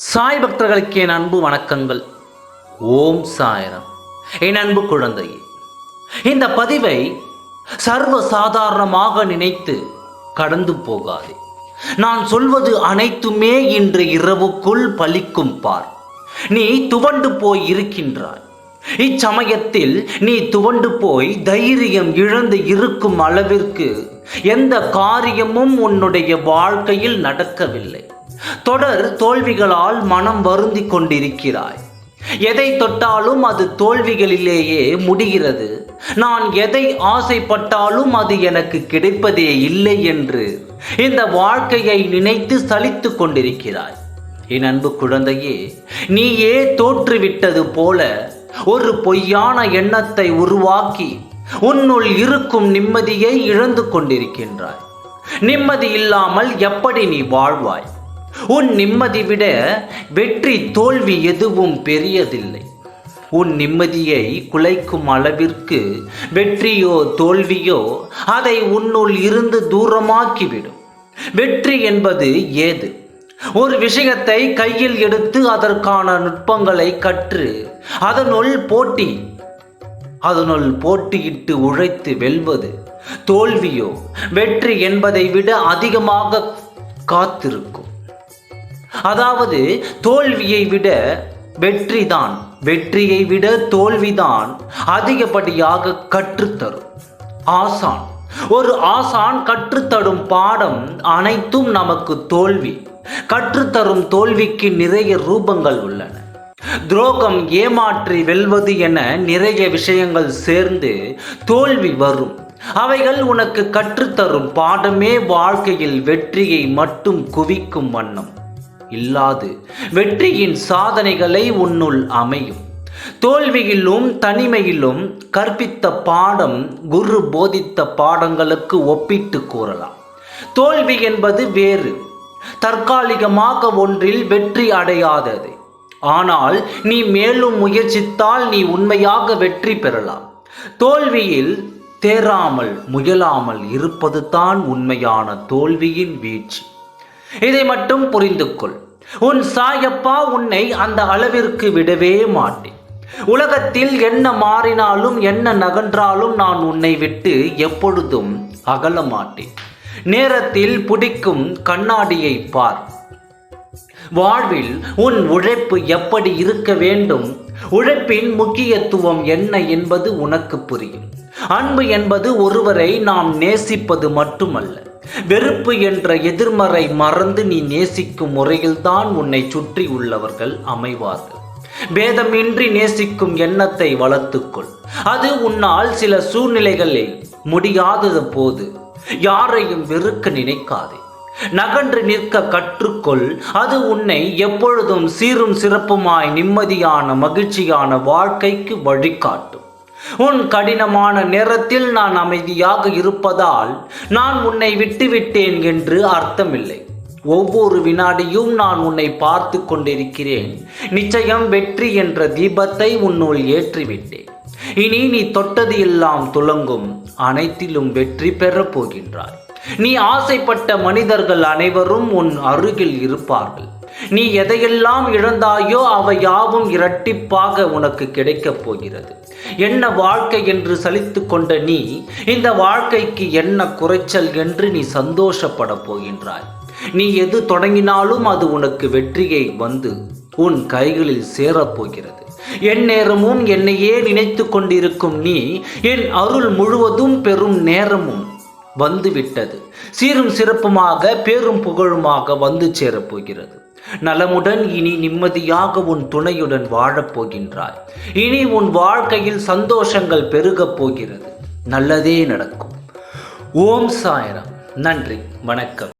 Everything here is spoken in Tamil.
சாய் பக்தர்களுக்கு என் அன்பு வணக்கங்கள். ஓம் சாயரம். என் அன்பு குழந்தையே இந்த பதிவை சர்வ சாதாரணமாக நினைத்து கடந்து போகாதே. நான் சொல்வது அனைத்துமே இன்று இரவுக்குள் பலிக்கும் பார். நீ துவண்டு போய் இருக்கின்றாய். இச்சமயத்தில் நீ துவண்டு போய் தைரியம் இழந்து இருக்கும் அளவிற்கு எந்த காரியமும் உன்னுடைய வாழ்க்கையில் நடக்கவில்லை. தொடர் தோல்விகளால் மனம் வருந்தி கொண்டிருக்கிறாய். எதை தொட்டாலும் அது தோல்விகளிலேயே முடிகிறது. நான் எதை ஆசைப்பட்டாலும் அது எனக்கு கிடைப்பதே இல்லை என்று இந்த வாழ்க்கையை நினைத்து சலித்து கொண்டிருக்கிறாய். என் அன்பு குழந்தையே நீயே தோற்றுவிட்டது போல ஒரு பொய்யான எண்ணத்தை உருவாக்கி உன்னுள் இருக்கும் நிம்மதியை இழந்து கொண்டிருக்கின்றாய். நிம்மதி இல்லாமல் எப்படி நீ வாழ்வாய்? உன் நிம்மதி விட வெற்றி தோல்வி எதுவும் பெரியதில்லை. உன் நிம்மதியை குலைக்கும் அளவிற்கு வெற்றியோ தோல்வியோ அதை உன்னுள் இருந்து தூரமாக்கிவிடும். வெற்றி என்பது ஏது? ஒரு விஷயத்தை கையில் எடுத்து அதற்கான நுட்பங்களை கற்று அதனுள் போட்டி அதனுள் போட்டியிட்டு உழைத்து வெல்வது தோல்வியோ வெற்றி என்பதை விட அதிகமாக காத்திருக்கும். அதாவது தோல்வியை விட வெற்றிதான். வெற்றியை விட தோல்விதான் அதிகப்படியாக கற்றுத்தரும். ஆசான். ஒரு ஆசான் கற்றுத்தரும் பாடம் அனைத்தும் நமக்கு தோல்வி. கற்றுத்தரும் தோல்விக்கு நிறைய ரூபங்கள் உள்ளன. துரோகம் ஏமாற்றி வெல்வது என நிறைய விஷயங்கள் சேர்ந்து தோல்வி வரும். அவைகள் உனக்கு கற்றுத்தரும் பாடமே வாழ்க்கையில் வெற்றியை மட்டும் குவிக்கும் வண்ணம். இல்லாது. வெற்றியின் சாதனைகளை உன்னுள் அமையும். தோல்வியிலும் தனிமையிலும் கற்பித்த பாடம் குரு போதித்த பாடங்களுக்கு ஒப்பிட்டு கூறலாம். தோல்வி என்பது வேறு. தற்காலிகமாக ஒன்றில் வெற்றி அடையாதது. ஆனால் நீ மேலும் முயற்சித்தால் நீ உண்மையாக வெற்றி பெறலாம். தோல்வியில் தேராமல் முயலாமல் இருப்பதுதான் உண்மையான தோல்வியின் வீழ்ச்சி இதை மட்டும் புரிந்து கொள். உன் சாயப்பா உன்னை அந்த அளவிற்கு விடவே மாட்டேன். உலகத்தில் என்ன மாறினாலும் என்ன நகன்றாலும் நான் உன்னை விட்டு எப்பொழுதும் அகல மாட்டேன். நேரத்தில் பிடிக்கும் கண்ணாடியை பார். வாழ்வில் உன் உழைப்பு எப்படி இருக்க வேண்டும்? உழைப்பின் முக்கியத்துவம் என்ன என்பது உனக்கு புரியும். அன்பு என்பது ஒருவரை நாம் நேசிப்பது மட்டுமல்ல. வெறுப்பு என்ற எதிர்மறை மறந்து நீ நேசிக்கும் முறையில்தான் உன்னை சுற்றி உள்ளவர்கள் அமைவார்கள். பேதமின்றி நேசிக்கும் எண்ணத்தை வளர்த்துக்கொள். அது உன்னால் சில சூழ்நிலைகளில் முடியாதது போது யாரையும் வெறுக்க நினைக்காதே. நகன்று நிற்க கற்றுக்கொள். அது உன்னை எப்பொழுதும் சீரும் சிறப்புமாய் நிம்மதியான மகிழ்ச்சியான வாழ்க்கைக்கு வழிகாட்டும். உன் கடினமான நேரத்தில் நான் அமைதியாக இருப்பதால் நான் உன்னை விட்டுவிட்டேன் என்று அர்த்தமில்லை. ஒவ்வொரு வினாடியும் நான் உன்னை பார்த்து கொண்டிருக்கிறேன். நிச்சயம் வெற்றி என்ற தீபத்தை உன்னுள் ஏற்றிவிட்டேன். இனி நீ தொட்டது எல்லாம் துலங்கும் அனைத்திலும் வெற்றி பெறப் போகின்றாய். நீ ஆசைப்பட்ட மனிதர்கள் அனைவரும் உன் அருகில் இருப்பார்கள். நீ எதையெல்லாம் இழந்தாயோ அவை யாவும் இரட்டிப்பாக உனக்கு கிடைக்கப் போகிறது. என்ன வாழ்க்கை என்று சலித்து கொண்ட நீ இந்த வாழ்க்கைக்கு என்ன குறைச்சல் என்று நீ சந்தோஷப்பட போகின்றாய். நீ எது தொடங்கினாலும் அது உனக்கு வெற்றியை வந்து உன் கைகளில் சேரப்போகிறது என் நேரமும் என்னையே நினைத்து கொண்டிருக்கும் நீ என் அருள் முழுவதும் பெரும் நேரமும் வந்துவிட்டது. சீரும் சிறப்புமாக பேரும் புகழுமாக வந்து சேரப்போகிறது. நலமுடன் இனி நிம்மதியாக உன் துணையுடன் வாழப் போகின்றாய் இனி உன் வாழ்க்கையில் சந்தோஷங்கள் பெருகப் போகிறது. நல்லதே நடக்கும். ஓம் சாயரம். நன்றி. வணக்கம்.